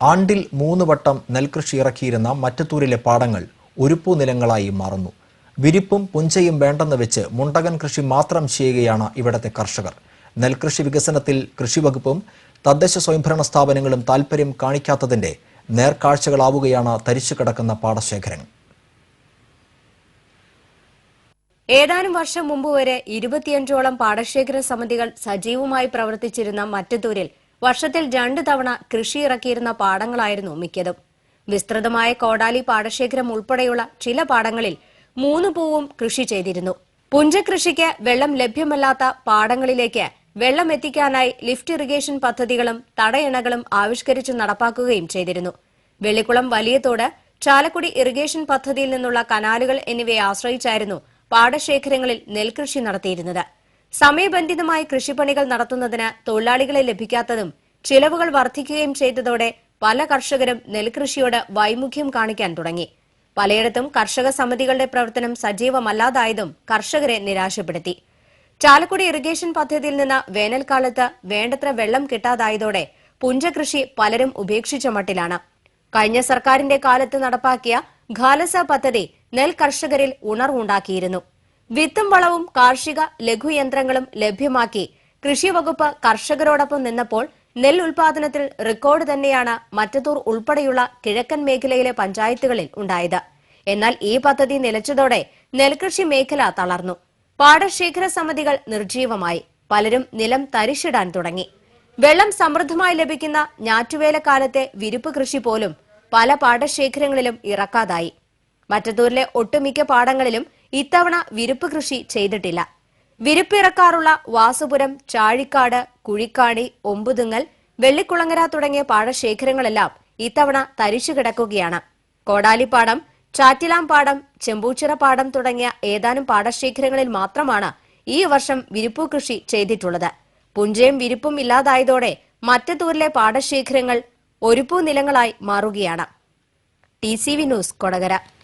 ആണ്ടിൽ മൂന്ന് വട്ടം നെൽകൃഷി ഇറക്കിയിരുന്ന മറ്റത്തൂരിലെ പാടങ്ങൾ ഒരുപ്പു നിലങ്ങളായി മാറുന്നു. വിരിപ്പും പുഞ്ചയും വേണ്ടെന്ന് വെച്ച് മുണ്ടകൻ കൃഷി മാത്രം ചെയ്യുകയാണ് ഇവിടത്തെ കർഷകർ. നെൽകൃഷി വികസനത്തിൽ കൃഷിവകുപ്പും തദ്ദേശ സ്വയംഭരണ സ്ഥാപനങ്ങളും താൽപ്പര്യം കാണിക്കാത്തതിന്റെ നേർക്കാഴ്ചകളാവുകയാണ് തരിച്ചു കിടക്കുന്ന പാടശേഖരങ്ങൾ. ഏതാനും വർഷം മുമ്പ് വരെ ഇരുപത്തിയഞ്ചോളം പാടശേഖര സമിതികൾ സജീവമായി പ്രവർത്തിച്ചിരുന്ന മറ്റത്തൂരിൽ വർഷത്തിൽ രണ്ടു തവണ കൃഷി ഇറക്കിയിരുന്ന പാടങ്ങളായിരുന്നു മിക്കതും. വിസ്തൃതമായ കോടാലി പാടശേഖരം ഉൾപ്പെടെയുള്ള ചില പാടങ്ങളിൽ മൂന്ന് പൂവും കൃഷി ചെയ്തിരുന്നു. പുഞ്ചകൃഷിക്ക് വെള്ളം ലഭ്യമല്ലാത്ത പാടങ്ങളിലേക്ക് വെള്ളം എത്തിക്കാനായി ലിഫ്റ്റ് ഇറിഗേഷൻ പദ്ധതികളും തടയണകളും ആവിഷ്കരിച്ച് നടപ്പാക്കുകയും ചെയ്തിരുന്നു. വെള്ളിക്കുളം വലിയതോട് ചാലക്കുടി ഇറിഗേഷൻ പദ്ധതിയിൽ നിന്നുള്ള കനാലുകൾ എന്നിവയെ ആശ്രയിച്ചായിരുന്നു പാടശേഖരങ്ങളിൽ നെൽകൃഷി നടത്തിയിരുന്നത്. സമയബന്ധിതമായി കൃഷിപ്പണികൾ നടത്തുന്നതിന് തൊഴിലാളികളെ ലഭിക്കാത്തതും ചിലവുകൾ വർദ്ധിക്കുകയും ചെയ്തതോടെ പല കർഷകരും നെൽകൃഷിയോട് വൈമുഖ്യം കാണിക്കാൻ തുടങ്ങി. പലയിടത്തും കർഷക സമിതികളുടെ പ്രവർത്തനം സജീവമല്ലാതായതും കർഷകരെ നിരാശപ്പെടുത്തി. ചാലക്കുടി ഇറിഗേഷൻ പദ്ധതിയിൽ നിന്ന് വേനൽക്കാലത്ത് വേണ്ടത്ര വെള്ളം കിട്ടാതായതോടെ പുഞ്ചകൃഷി പലരും ഉപേക്ഷിച്ച മട്ടിലാണ്. കഴിഞ്ഞ സർക്കാരിന്റെ കാലത്ത് നടപ്പാക്കിയ ഖാലസ പദ്ധതി നെൽ കർഷകരിൽ ഉണർവുണ്ടാക്കിയിരുന്നു. വിത്തും വളവും കാർഷിക ലഘുയന്ത്രങ്ങളും ലഭ്യമാക്കി കൃഷി വകുപ്പ് കർഷകരോടൊപ്പം നിന്നപ്പോൾ നെൽ ഉൽപാദനത്തിൽ റെക്കോർഡ് തന്നെയാണ് മറ്റത്തൂർ ഉൾപ്പെടെയുള്ള കിഴക്കൻ മേഖലയിലെ പഞ്ചായത്തുകളിൽ ഉണ്ടായത്. എന്നാൽ ഈ പദ്ധതി നിലച്ചതോടെ നെൽകൃഷി മേഖല തളർന്നു. പാടശേഖര സമിതികൾ നിർജീവമായി പലരും നിലം തരിശിടാൻ തുടങ്ങി. വെള്ളം സമൃദ്ധമായി ലഭിക്കുന്ന ഞാറ്റുവേലക്കാലത്തെ വിരിപ്പ് കൃഷി പോലും പല പാടശേഖരങ്ങളിലും ഇറക്കാതായി. മറ്റത്തൂരിലെ ഒട്ടുമിക്ക പാടങ്ങളിലും ഇത്തവണ വിരിപ്പ് കൃഷി ചെയ്തിട്ടില്ല. വിരിപ്പിറക്കാറുള്ള വാസുപുരം ചാഴിക്കാട് കുഴിക്കാടി ഒമ്പുതുങ്ങൽ വെള്ളിക്കുളങ്ങര തുടങ്ങിയ പാടശേഖരങ്ങളെല്ലാം ഇത്തവണ തരിച്ചു കിടക്കുകയാണ്. കോടാലിപ്പാടം ചാറ്റിലാംപാടം ചെമ്പൂച്ചിറ പാടം തുടങ്ങിയ ഏതാനും പാടശേഖരങ്ങളിൽ മാത്രമാണ് ഈ വർഷം വിരിപ്പു കൃഷി ചെയ്തിട്ടുള്ളത്. പുഞ്ചയും വിരിപ്പും ഇല്ലാതായതോടെ മറ്റത്തൂരിലെ പാടശേഖരങ്ങൾ ഒരുപ്പു നിലങ്ങളായി മാറുകയാണ്. T C V news Kodakara.